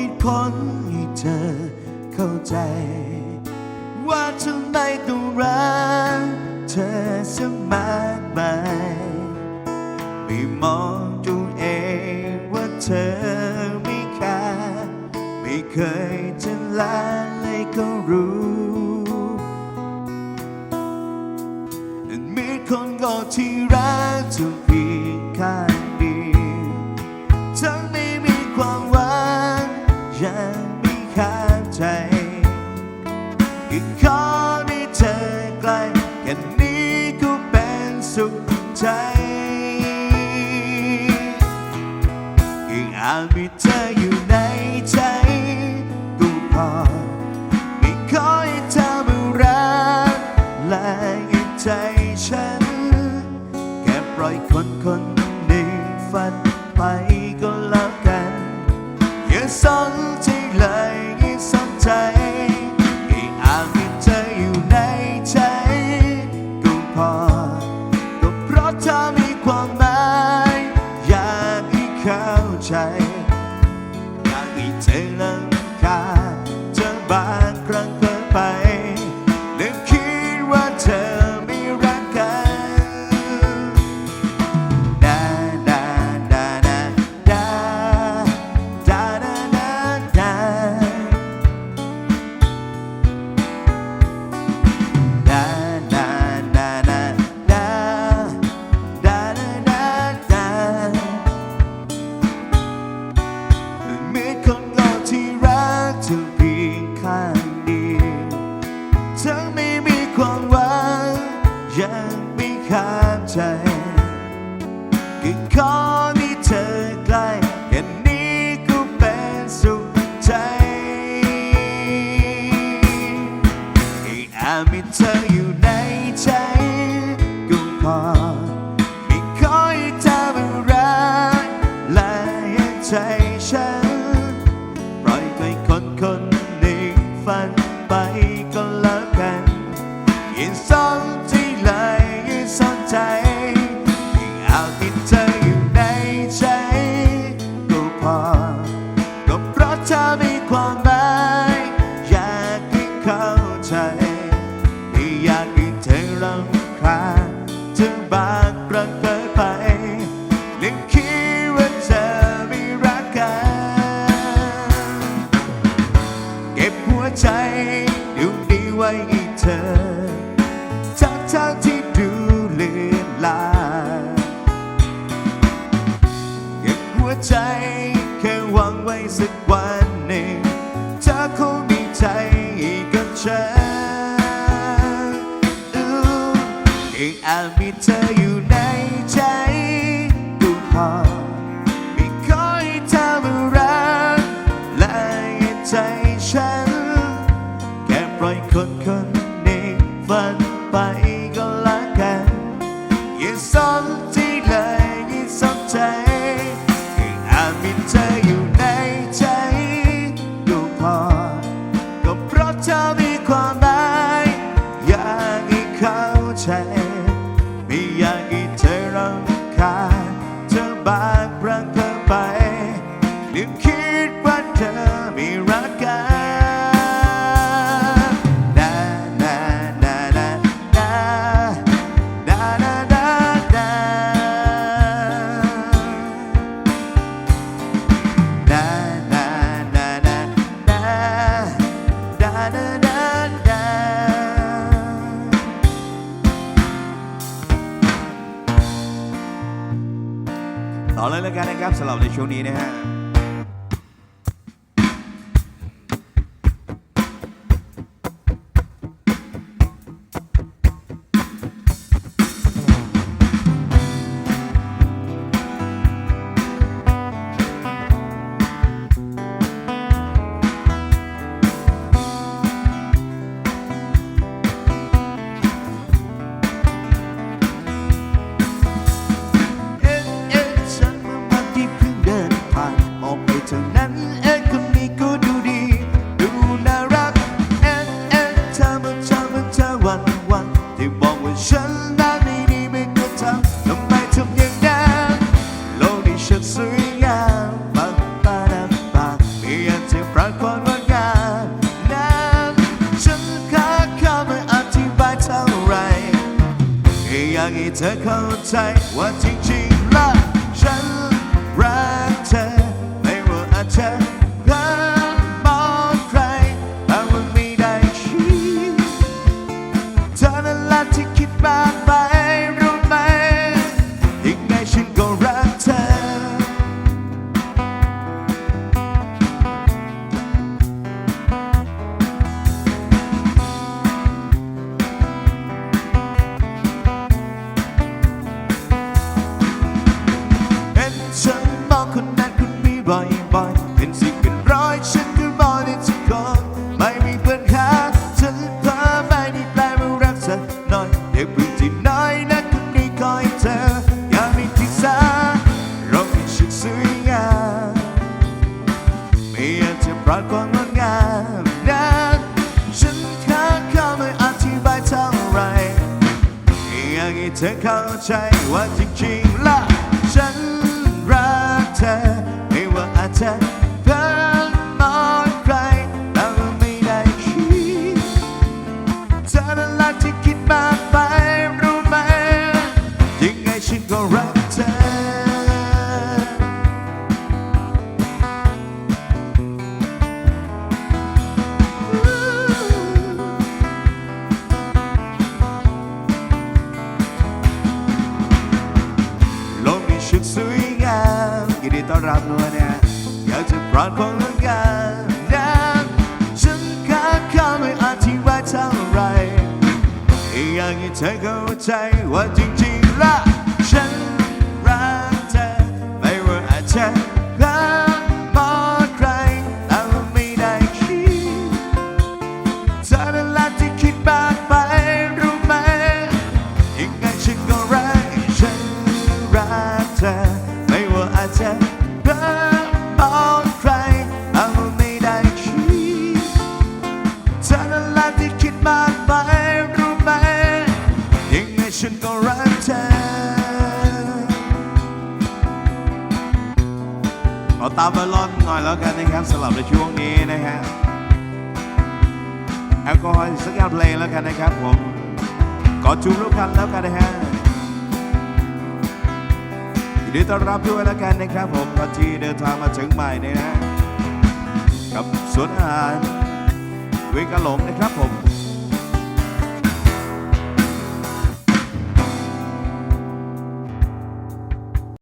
คิดค้นที่เธอเข้าใจ ว่าทำไมต้องรักเธอสมากไปไม่มอง I'll be. T- I'll ทางที่ดูเลือนลางเก็บหัวใจแค่หวังไว้สักวันหนึ่งเธอคงมีใจกับฉันเองอาจมีเธออยู่ สนใจเลยิ่งสนใจยิ่อาจมีเธออยู่ในใจก็พอก็เพราะเธอมีความหมาอยากให้เข้าใจไม่อยากให้เธอรำคาญเธอบาง ต่อเลยแล้วกันนะครับสำหรับในช่วงนี้นะฮะ ให้เธอเข้าใบ่อยๆเป็นสิ่งเป็นร้อยฉันก็มองได้ทุกคนไม่มีปัญหาฉันเธอไม่ได้แปลว่ารักสักหน่อยเด็กผู้ที่น้อยนั้นคนนี้คอยเธออยามีที่สาเรามีชุดสวยงามไม่อยากจะปราดความงดงามนั้นฉันแค่เข้าไม่อธิบายเท่าไรอยากให้เธอเข้าใจว่าจริงๆ รักเธอโลกนี้ชุดสวยงามยินดีต้อนรับด้วยนะอยากจะปราดความงดงามนั้นฉันแค่เข้าไม่อธิบายเท่าไรอยากให้เธอเข้าใจว่าจริงๆล้ว เธอ ไม่ว่าอาจจะเพ้อมองใครแต่ว่าไม่ได้คิดเธอนั่นแหละที่คิดมากไปรู้ไหมยังไงฉันก็รักเธอขอตามบอลลอนหน่อยแล้วกันนะครับสำหรับในช่วงนี้นะฮะแอลกอฮอล์สักการเพลงแล้วกันนะครับผมกอดจูบรูปกันแล้วกันนะฮะ ยินดีต้อนรับด้วยแล้วกันนะครับผมก่อนที่เดินทางมาถึงใหม่นี่นะ กับสวนอาหารเวกาหลงนะครับผม